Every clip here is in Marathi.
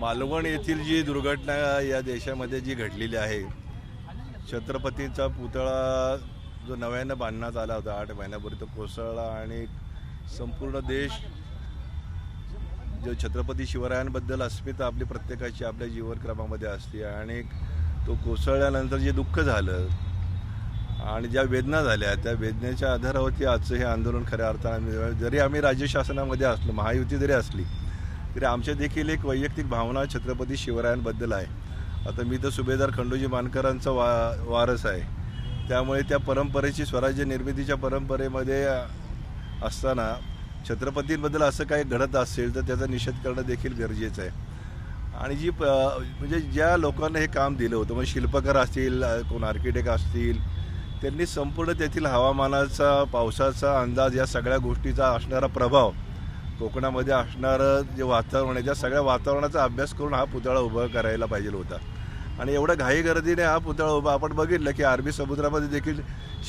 मालवण येथील जी दुर्घटना या देशामध्ये जी घडलेली आहे छत्रपतीचा पुतळा जो नव्यानं बांधण्यात आला होता आठ महिन्यापूर्वी तो कोसळला आणि संपूर्ण देश जो छत्रपती शिवरायांबद्दल अस्मिता आपली प्रत्येकाची आपल्या जीवनक्रमामध्ये असते आणि तो कोसळल्यानंतर जे दुःख झालं आणि ज्या वेदना झाल्या त्या वेदनेच्या आधारावरती आजचं हे आंदोलन खऱ्या अर्थाने जरी आम्ही राज्य शासनामध्ये असलो महायुती जरी असली तरी आमच्या देखील एक वैयक्तिक भावना छत्रपती शिवरायांबद्दल आहे. आता मी तर सुभेदार खंडोजी मानकरांचा वा वारस आहे. त्यामुळे त्या परंपरेची स्वराज्य निर्मितीच्या परंपरेमध्ये असताना छत्रपतींबद्दल असं काही घडत असेल तर त्याचा निषेध करणं देखील गरजेचं आहे. आणि जी प म्हणजे ज्या लोकांना हे काम दिलं होतं म्हणजे शिल्पकार असतील कोण आर्किटेक्ट असतील त्यांनी संपूर्ण तेथील हवामानाचा पावसाचा अंदाज या सगळ्या गोष्टीचा असणारा प्रभाव कोकणामध्ये असणारं जे वातावरण आहे त्या सगळ्या वातावरणाचा अभ्यास करून हा पुतळा उभा करायला पाहिजे होता. आणि एवढं घाई गर्दीने हा पुतळा उभा आपण बघितलं की अरबी समुद्रामध्ये देखील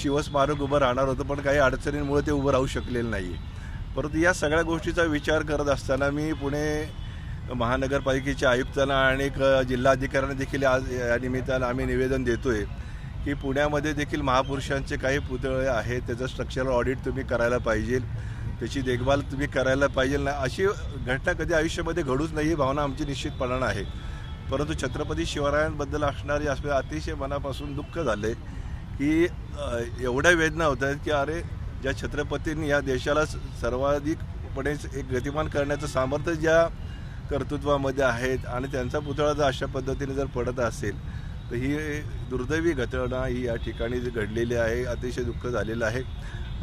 शिवस्मारक उभं राहणार होतं पण काही अडचणींमुळे ते उभं राहू शकलेलं नाही परंतु या सगळ्या गोष्टीचा विचार करत असताना मी पुणे महानगरपालिकेच्या आयुक्तांना आणि क- जिल्हाधिकाऱ्यांना देखील आज या निमित्तानं आम्ही निवेदन देतोय की पुण्यामध्ये देखील महापुरुषांचे काही पुतळे आहेत त्याचं स्ट्रक्चरल ऑडिट तुम्ही करायला पाहिजे. त्याची देखभाल तुम्ही करायला पाहिजे ना अशी घटना कधी आयुष्यामध्ये घडूच नाही ही भावना आमची निश्चितपणानं आहे. परंतु छत्रपती शिवरायांबद्दल असणारी असं अतिशय मनापासून दुःख झाले की एवढ्या वेदना होत आहेत की अरे ज्या छत्रपतींनी या देशाला सर्वाधिकपणे एक गतिमान करण्याचं सामर्थ्य ज्या कर्तृत्वामध्ये आहेत आणि त्यांचा पुतळा जर अशा पद्धतीने जर पडत असेल तर ही दुर्दैवी घटना ही या ठिकाणी जी घडलेली आहे अतिशय दुःख झालेलं आहे.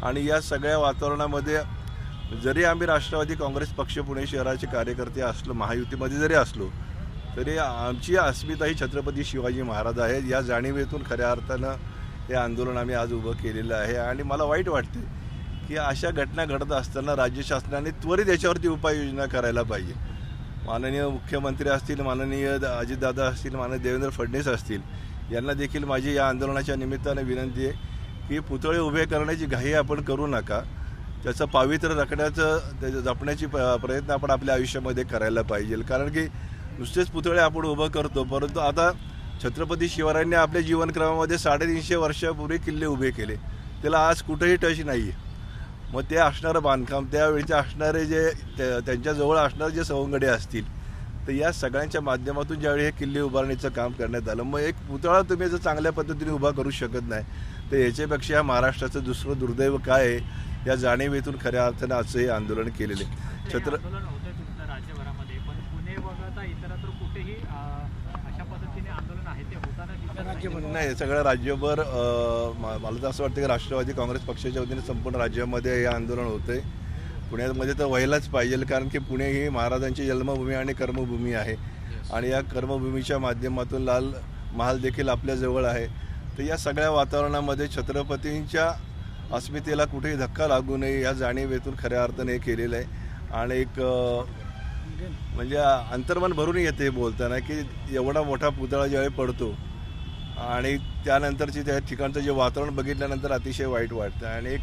आणि या सगळ्या वातावरणामध्ये जरी आम्ही राष्ट्रवादी काँग्रेस पक्ष पुणे शहराचे कार्यकर्ते असलो महायुतीमध्ये जरी असलो तरी आमची अस्मिता ही छत्रपती शिवाजी महाराज आहेत. या जाणीवेतून खऱ्या अर्थानं हे आंदोलन आम्ही आज उभं केलेलं आहे. आणि मला वाईट वाटते की अशा घटना घडत असताना राज्य शासनाने त्वरित याच्यावरती उपाययोजना करायला पाहिजे. माननीय मुख्यमंत्री असतील माननीय द- अजितदादा असतील माननीय देवेंद्र फडणवीस असतील यांना देखील माझी या आंदोलनाच्या निमित्तानं विनंती आहे की पुतळे उभे करण्याची घाई आपण करू नका. त्याचं पावित्र्य राखण्याचं त्याचं जपण्याची प- प्रयत्न आपण आपल्या आयुष्यामध्ये करायला पाहिजे. कारण की नुसतेच पुतळे आपण उभं करतो परंतु आता छत्रपती शिवरायांनी आपल्या जीवनक्रमामध्ये साडेतीनशे वर्षापूर्वी किल्ले उभे केले. त्याला आज कुठेही टच नाही आहे मग ते असणारं बांधकाम त्यावेळीचे असणारे जे त्या- त्यांच्याजवळ असणारे जे सवंगडे असतील तर या सगळ्यांच्या माध्यमातून ज्यावेळी हे किल्ले उभारणीचं काम करण्यात आलं मग एक पुतळा तुम्ही जर चांगल्या पद्धतीने उभा करू शकत नाही तर याच्यापेक्षा महाराष्ट्राचं दुसरं दुर्दैव काय आहे? या जाणीवेतून खऱ्या अर्थानं आजचं हे आंदोलन केलेले छत्र आंदोलन होतं तुमचं राज्यभरामध्ये पण पुणे वगळता इतरत्र कुठेही अं, अशा पद्धतीने आंदोलन आहे ते होताना दिसत नाही. सगळं राज्यभर मला तर असं वाटतं की राष्ट्रवादी काँग्रेस पक्षाच्या वतीने संपूर्ण राज्यामध्ये हे आंदोलन होतंय. पुण्यामध्ये तर व्हायलाच पाहिजे कारण की पुणे ही महाराजांची जन्मभूमी आणि कर्मभूमी आहे. आणि या कर्मभूमीच्या माध्यमातून लाल महाल देखील आपल्या जवळ आहे. तर या सगळ्या वातावरणामध्ये छत्रपतींच्या अस्मितेला कुठेही धक्का लागू नये या जाणीवेतून खऱ्या अर्थाने हे केलेलं आहे. आणि एक म्हणजे अंतर्मन भरून येते हे बोलताना की एवढा मोठा पुतळा ज्यावेळी पडतो आणि त्यानंतरची त्या ठिकाणचं जे वातावरण बघितल्यानंतर अतिशय वाईट वाटतं. आणि एक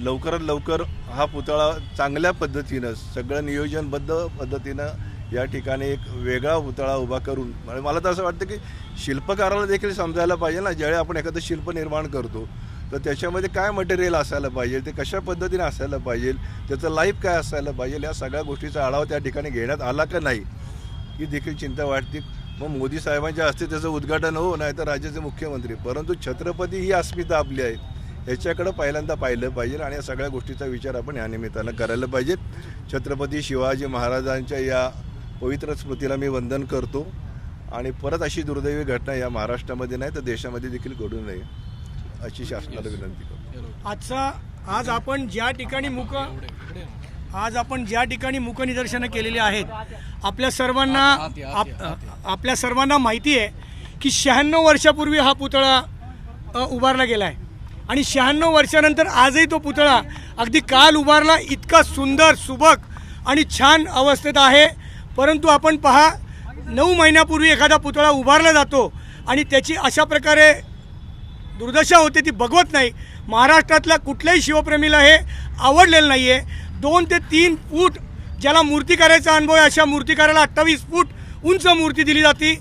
लवकरात लवकर हा पुतळा चांगल्या पद्धतीनं सगळं नियोजनबद्ध पद्धतीनं या ठिकाणी एक वेगळा पुतळा उभा करून म्हणजे मला तर असं वाटतं की शिल्पकाराला देखील समजायला पाहिजे ना ज्यावेळी आपण एखादं शिल्प निर्माण करतो. तर त्याच्यामध्ये काय मटेरियल असायला पाहिजे? ते कशा पद्धतीने असायला पाहिजे? त्याचं लाईफ काय असायला पाहिजे? या सगळ्या गोष्टीचा आढावा त्या ठिकाणी घेण्यात आला का नाही? ही देखील चिंता वाटते. मग मोदी साहेबांच्या हस्ते त्याचं उद्घाटन हो नाही तर राज्याचे मुख्यमंत्री. परंतु छत्रपती ही अस्मिता आपली आहे. याच्याकडं पहिल्यांदा पाहिलं पाहिजे आणि या सगळ्या गोष्टीचा विचार आपण या निमित्तानं करायला पाहिजे. छत्रपती शिवाजी महाराजांच्या या पवित्र स्मृतीला मी वंदन करतो. आणि परत अशी दुर्दैवी घटना या महाराष्ट्रामध्ये नाही तर देशामध्ये देखील घडू नये. अशी शासनाला विनंती करतो. आजचा आज आपण ज्या ठिकाणी मुक आज आपण ज्या ठिकाणी मुकनिदर्शनं केलेली आहेत आपल्या सर्वांना आप- आपल्या सर्वांना माहिती आहे की शहाण्णव वर्षापूर्वी हा पुतळा उभारला गेला आहे आणि शहाण्णव वर्षानंतर आजही तो पुतळा अगदी काल उभारला इतका सुंदर सुबक आणि छान अवस्थेत आहे. परंतु आपण पहा नऊ महिन्यापूर्वी एखादा पुतळा उभारला जातो आणि त्याची अशा प्रकारे दुर्दशा होते ती बघवत नाही. महाराष्ट्रातल्या कुठल्याही शिवप्रेमीला हे आवडलेलं नाही आहे दोन ते तीन फूट ज्याला मूर्ती करायचा अनुभव आहे अशा मूर्तिकाराला अठ्ठावीस फूट उंच मूर्ती दिली जाते.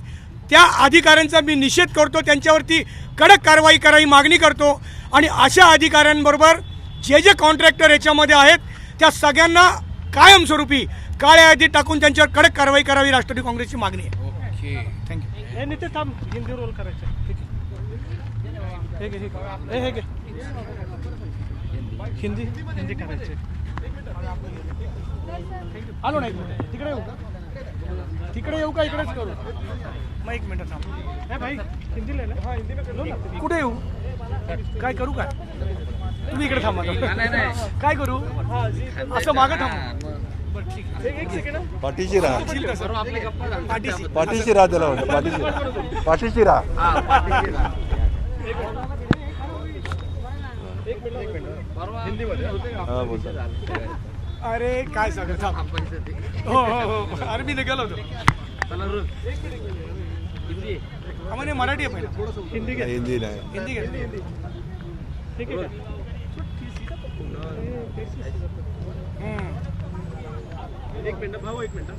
त्या अधिकाऱ्यांचा मी निषेध करतो त्यांच्यावरती कडक कारवाई करावी मागणी करतो आणि अशा अधिकाऱ्यांबरोबर जे जे कॉन्ट्रॅक्टर याच्यामध्ये आहेत त्या सगळ्यांना कायमस्वरूपी काळ्या यादीत टाकून त्यांच्यावर कडक कारवाई करावी राष्ट्रवादी काँग्रेसची मागणी आहे. थँक्यू हे हे घे, हे. हे घे. हिंदी? हिंदी करायचे. आलो ना एक मिनिट. तिकडे येऊ का? तिकडे येऊ का इकडेच करू? मग एक मिनिट थांब. हे भाई हिंदी ले हा हिंदी कुठे येऊ? काय करू काय? तुम्ही इकडे थांबा काय करू? असं मागं थांब. पाठीशी राहा. पाठीशी. राहा त्याला पाठीशी. पाठीशी. राहा. हा अरे काय सांगत हो हो हो. अरे मी निघालो होतो. आम्हाला मराठी आहे पहिला. हिंदी घे. हिंदी नाही. हिंदी घे. ठीक आहे. एक मिनट भाऊ एक मिनट.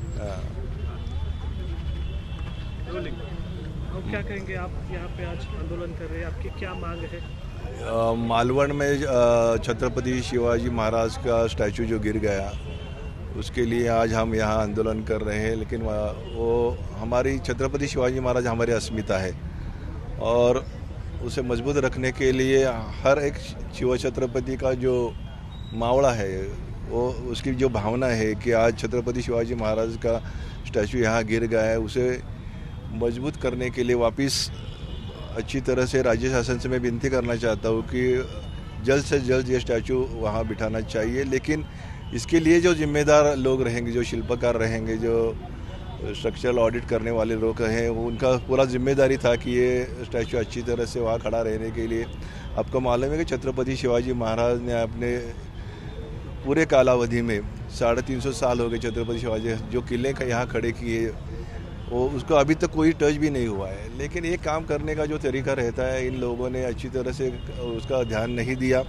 अब क्या कहेंगे आप यहाँ पे आज आंदोलन कर रहे हैं? आपकी क्या मांग है? मालवण में छत्रपति शिवाजी महाराज का स्टैचू जो गिर गया, उसके लिए आज हम यहाँ आंदोलन कर रहे हैं, लेकिन वो हमारी, छत्रपति शिवाजी महाराज हमारी अस्मिता है। और उसे मज़बूत रखने के लिए हर एक शिव छत्रपति का जो मावड़ा है, वो, उसकी जो भावना है कि आज छत्रपति शिवाजी महाराज का स्टैचू यहाँ गिर गया है, उसे मज़बूत करने के लिए वापस अच्छी तरह से राज्य शासन से मैं विनती करना चाहता हूँ कि जल्द से जल्द ये स्टैचू वहाँ बिठाना चाहिए। लेकिन इसके लिए जो जिम्मेदार लोग रहेंगे, जो शिल्पकार रहेंगे, जो स्ट्रक्चरल ऑडिट करने वाले लोग हैं, उनका पूरा ज़िम्मेदारी था कि ये स्टैचू अच्छी तरह से वहाँ खड़ा रहने के लिए। आपको मालूम है कि छत्रपति शिवाजी महाराज ने अपने पूरे कालावधि में साढ़े तीन सौ साल हो गए छत्रपति शिवाजी, जो किले का यहाँ खड़े किए वो उसको अभी तक कोई टच भी नहीं हुआ है। लेकिन ये काम करने का जो तरीका रहता है, इन लोगों ने अच्छी तरह से उसका ध्यान नहीं दिया।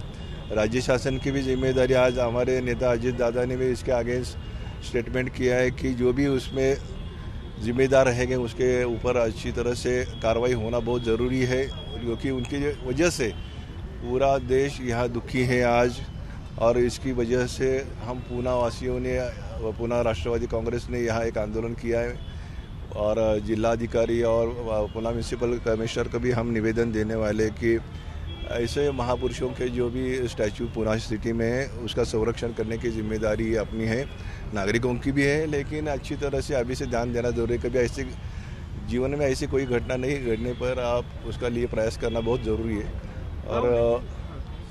राज्य शासन की भी ज़िम्मेदारी आज हमारे नेता अजीत दादा ने भी इसके अगेंस्ट स्टेटमेंट किया है कि जो भी उसमें जिम्मेदार रहेंगे, उसके ऊपर अच्छी तरह से कार्रवाई होना बहुत ज़रूरी है। क्योंकि उनकी वजह से पूरा देश यहाँ दुखी है आज, और इसकी वजह से हम पूना वासियों ने, पूना राष्ट्रवादी कांग्रेस ने यहाँ एक आंदोलन किया है। और जिलाधिकारी और पुना म्यूनसिपल कमिश्नर को भी हम निवेदन देने वाले कि ऐसे महापुरुषों के जो भी स्टैचू पुना सिटी में है, उसका संरक्षण करने की ज़िम्मेदारी अपनी है, नागरिकों की भी है, लेकिन अच्छी तरह से अभी से ध्यान देना ज़रूरी कभी ऐसे जीवन में ऐसी कोई घटना नहीं, घटने पर आप उसका लिए प्रयास करना बहुत ज़रूरी है। और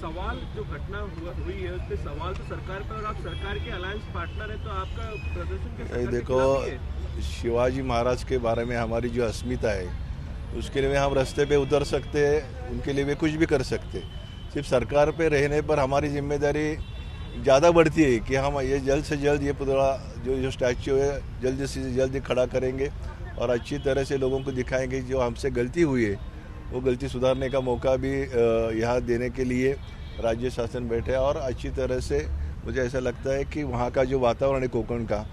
सवाल जो घटना हुई है उस पर सवाल तो सरकार पर और आप सरकार के अलायंस पार्टनर है तो आपका प्रदर्शन देखो। शिवाजी महाराज के बारे में हमारी जो अस्मिता है उसके लिए हम रास्ते पे उतर सकते हैं उनके लिए भी कुछ भी कर सकते हैं सिर्फ़ सरकार पे रहने पर हमारी ज़िम्मेदारी ज़्यादा बढ़ती है कि हम ये जल्द से जल्द ये पुतला जो जो स्टैचू है जल्द से जल्द खड़ा करेंगे और अच्छी तरह से लोगों को दिखाएँगे जो हमसे गलती हुई है वो गलती सुधारने का मौका भी यहाँ देने के लिए राज्य शासन बैठे और अच्छी तरह से मुझे ऐसा लगता है कि वहाँ का जो वातावरण है कोकण का,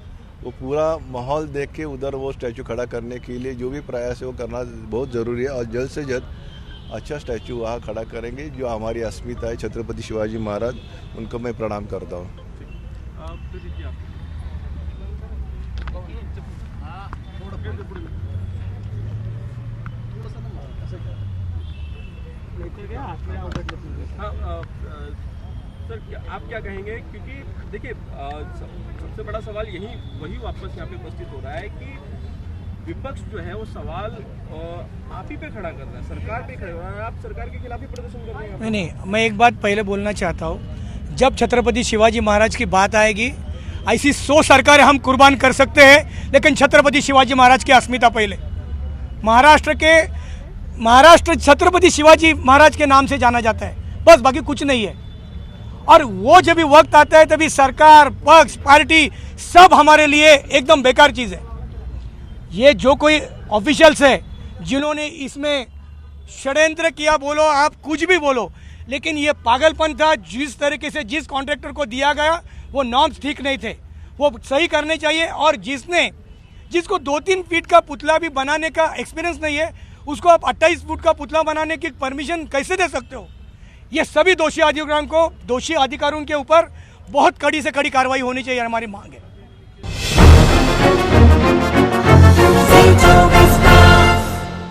वो पूरा माहौल देख के उधर वो स्टैचू खड़ा करने के लिए जो भी प्रयास है वो करना बहुत ज़रूरी है और जल्द से जल्द अच्छा स्टैचू वहाँ खड़ा करेंगे जो हमारी अस्मिता है, छत्रपति शिवाजी महाराज, उनको मैं प्रणाम करता हूँ तो दीजिए आप हाँ, अ, अ, सर आप क्या कहेंगे? क्योंकि देखिए सबसे बड़ा सवाल यही, वही वापस यहाँ पे उपस्थित हो रहा है कि विपक्ष जो है वो सवाल आप ही पे खड़ा कर रहा है, सरकार पे खड़े हो है। आप सरकार के खिलाफ ही प्रदर्शन कर रहे हैं नहीं नहीं, मैं एक बात पहले बोलना चाहता हूँ। जब छत्रपति शिवाजी महाराज की बात आएगी, ऐसी सौ सरकारें हम कुर्बान कर सकते हैं, लेकिन छत्रपति शिवाजी महाराज की अस्मिता पहले। महाराष्ट्र के महाराष्ट्र छत्रपति शिवाजी महाराज के नाम से जाना जाता है। बस, बाकी कुछ नहीं है। और वो जब भी वक्त आता है, तभी सरकार, पक्ष, पार्टी सब हमारे लिए एकदम बेकार चीज़ है। ये जो कोई ऑफिशियल्स है, जिन्होंने इसमें षड्यंत्र किया, बोलो आप कुछ भी बोलो, लेकिन ये पागलपन था, जिस तरीके से जिस कॉन्ट्रैक्टर को दिया गया, वो नॉर्म्स ठीक नहीं थे। वो सही करने चाहिए, और जिसने, जिसको दो तीन फीट का पुतला भी बनाने का एक्सपीरियंस नहीं है उसको आप अट्ठाईस फुट का पुतला बनाने की परमिशन कैसे दे सकते हो? ये सभी दोषी अधिकारियों को दोषी अधिकारों के ऊपर बहुत कड़ी से कड़ी कार्रवाई होनी चाहिए हमारी मांग है।